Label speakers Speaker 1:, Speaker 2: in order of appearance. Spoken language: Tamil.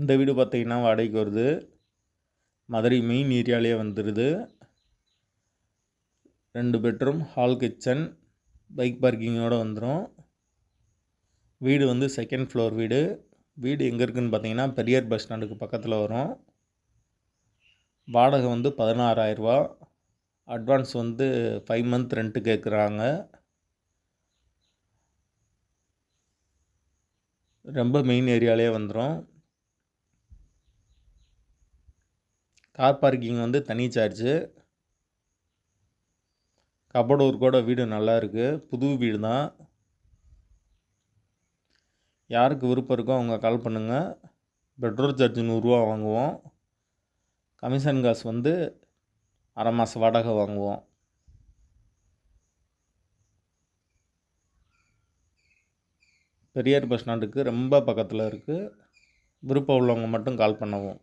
Speaker 1: இந்த வீடு பார்த்தீங்கன்னா வாடகைக்கு வருது. மதுரை மெயின் ஏரியாலே வந்துடுது ரெண்டு பெட்ரூம் ஹால் கிச்சன் பைக் பார்க்கிங்கோடு வந்துடும் வீடு வந்து செகண்ட் ஃப்ளோர் வீடு. வீடு எங்கே இருக்குதுன்னு பார்த்தீங்கன்னா பெரியார் பஸ் ஸ்டாண்டுக்கு பக்கத்தில் வரும். வாடகை வந்து பதினாறாயிரரூபா. அட்வான்ஸ் வந்து ஃபைவ் மந்த் ரெண்ட்டு கேட்குறாங்க ரொம்ப மெயின் ஏரியாலே வந்துடும் கார் பார்க்கிங் வந்து தனி சார்ஜு கபோர்டு கூட வீடு நல்லா இருக்குது புது வீடு தான் யாருக்கு விருப்பம் இருக்கோ அவங்க கால் பண்ணுங்கள் பெட்ரோல் சார்ஜ் நூறுரூவா வாங்குவோம். கமிஷன் காசு வந்து அரை மாத வாடகை வாங்குவோம். பெரியார் பஸ் ஸ்டாண்டுக்கு ரொம்ப பக்கத்தில் இருக்குது விருப்பம் உள்ளவங்க மட்டும் கால் பண்ணவும்.